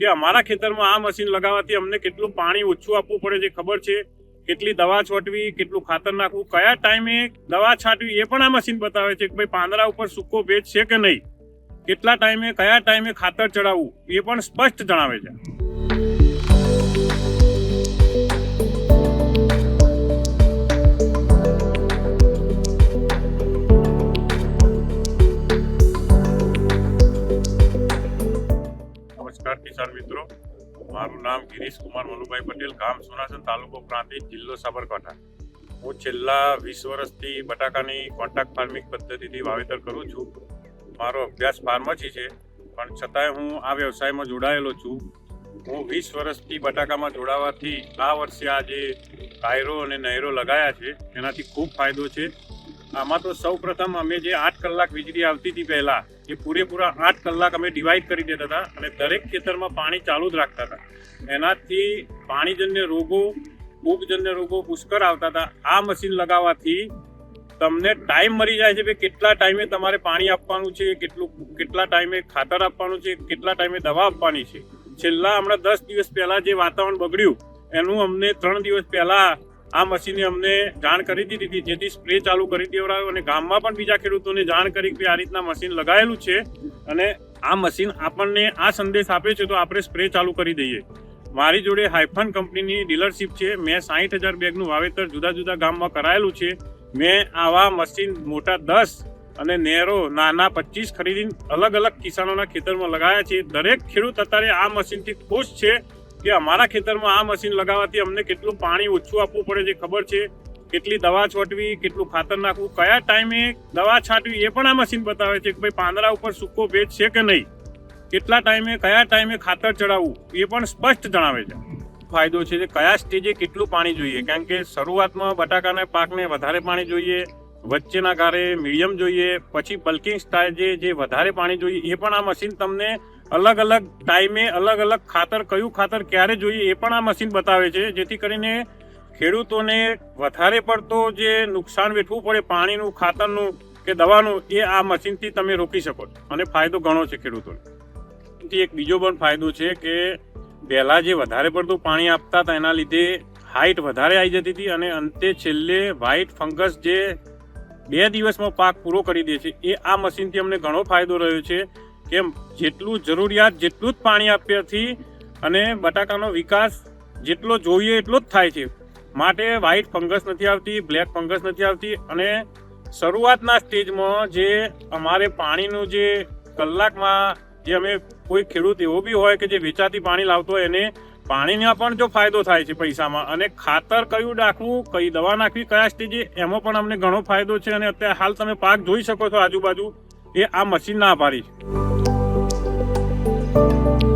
કે અમારા ખેતરમાં આ મશીન લગાવવાથી અમને કેટલું પાણી ઓછું આપવું પડે છે ખબર છે? કેટલી દવા છોટવી કેટલું ખાતર નાખવું, કયા ટાઈમે દવા છાંટવી એ પણ આ મશીન બતાવે છે કે ભાઈ પાંદડા ઉપર સૂકો ભેજ છે કે નહીં? કેટલા ટાઈમે, કયા ટાઈમે ખાતર ચડાવવું એ પણ સ્પષ્ટ જણાવે છે. કિસાન મિત્રો. મારું નામ ગિરીશ કુમાર મનુભાઈ પટેલ, ગામ સોનાસન તાલુકો પ્રાંતિજ, જિલ્લો સાબરકાંઠા. હું છેલ્લા વીસ વર્ષથી બટાકાની કોન્ટ્રાક્ટ ફાર્મિંગ પદ્ધતિથી વાવેતર કરું છું. મારો અભ્યાસ ફાર્મસી છે, પણ છતાંય હું આ વ્યવસાયમાં જોડાયેલો છું. હું વીસ વર્ષથી બટાકામાં જોડાવાથી આ વર્ષે આ જે કાયરો અને નહેરો લગાયા છે, એનાથી ખૂબ ફાયદો છે. આમાં તો સૌ પ્રથમ અમે જે આઠ કલાક વીજળી આવતી હતી પહેલા, એ પૂરેપૂરા આઠ કલાક અમે ડિવાઈડ કરી દેતા હતા અને દરેક ખેતરમાં પાણી ચાલુ જ રાખતા હતા. એનાથી પાણીજન્ય રોગો ફૂગજન્ય રોગો પુષ્કળ આવતા હતા. આ મશીન લગાવવાથી તમને ટાઈમ મળી જાય છે કે કેટલા ટાઈમે તમારે પાણી આપવાનું છે, કેટલું, કેટલા ટાઈમે ખાતર આપવાનું છે, કેટલા ટાઈમે દવા આપવાની છે. છેલ્લા હમણાં દસ દિવસ પહેલાં જે વાતાવરણ બગડ્યું, એનું અમને ત્રણ દિવસ પહેલા આ મશીને અમને જાણ કરી દીધી હતી, જેથી સ્પ્રે ચાલુ કરી દેવડાયો અને ગામમાં પણ બીજા ખેડૂતોને જાણ કરી કે આ રીતના મશીન લગાવેલું છે અને આ મશીન આપણને આ સંદેશ આપે છે તો આપણે સ્પ્રે ચાલુ કરી દઈએ. મારી જોડે હાઇફન કંપનીની ડીલરશીપ છે. મેં સાહીઠ હજાર બેગનું વાવેતર જુદા જુદા ગામમાં કરાયેલું છે. મેં આવા મશીન મોટા દસ અને નેરો, નાના પચીસ ખરીદીને અલગ અલગ કિસાનોના ખેતરમાં લગાયા છે. દરેક ખેડૂત અત્યારે આ મશીનથી ખુશ છે કે અમારા ખેતરમાં આ મશીન લગાવવાથી અમને કેટલું પાણી ઓછું આપવું પડે છે, ખબર છે? કેટલી દવા છોટવી કેટલું ખાતર નાખવું, કયા ટાઈમે દવા છાંટવી, એ પણ આ મશીન બતાવે છે કે ભાઈ પાંદડા ઉપર સૂકો ભેજ છે કે નહીં? કેટલા ટાઈમે, કયા ટાઈમે ખાતર ચડાવવું, એ પણ સ્પષ્ટ જણાવે છે. ફાયદો છે કે કયા સ્ટેજે કેટલું પાણી જોઈએ? કારણ કે શરૂઆતમાં બટાકાના પાકને વધારે પાણી જોઈએ, વચ્ચેના ગારે મીડિયમ જોઈએ, પછી બલ્કિંગ સ્ટાઇલ જે વધારે પાણી જોઈએ, એ પણ આ મશીન તમને અલગ અલગ ટાઈમે અલગ અલગ ખાતર, કયું ખાતર ક્યારે જોઈએ એ પણ આ મશીન બતાવે છે. જેથી કરીને ખેડૂતોને વધારે પડતો જે નુકસાન વેઠવું પડે પાણીનું, ખાતરનું કે દવાનું, એ આ મશીનથી તમે રોકી શકો અને ફાયદો ઘણો છે ખેડૂતોને. એક બીજો પણ ફાયદો છે કે પહેલાં જે વધારે પડતું પાણી આપતા હતા, એના લીધે હાઇટ વધારે આવી જતી હતી અને અંતે છેલ્લે વ્હાઇટ ફંગસ જે બે દિવસમાં પાક પૂરો કરી દે છે, એ આ મશીનથી અમને ઘણો ફાયદો રહ્યો છે. કેમ? જેટલું જરૂરિયાત, જેટલું જ પાણી આપ્યાથી અને બટાકાનો વિકાસ જેટલો જોઈએ એટલો જ થાય છે. માટે વ્હાઇટ ફંગસ નથી આવતી બ્લેક ફંગસ નથી આવતી અને શરૂઆતના સ્ટેજમાં જે અમારે પાણીનું જે કલાકમાં જે અમે કોઈ ખેડૂત એવો બી હોય કે જે વેચાતી પાણી લાવતો હોય એને પાણીના પણ જો ફાયદો થાય છે પૈસામાં અને ખાતર કયું નાખવું, કઈ દવા નાખવી, કયા સ્ટેજે, એમાં પણ અમને ઘણો ફાયદો છે અને અત્યારે હાલ તમે પાક જોઈ શકો છો આજુબાજુ, એ આ મશીન ના આભારી છે. Thank you.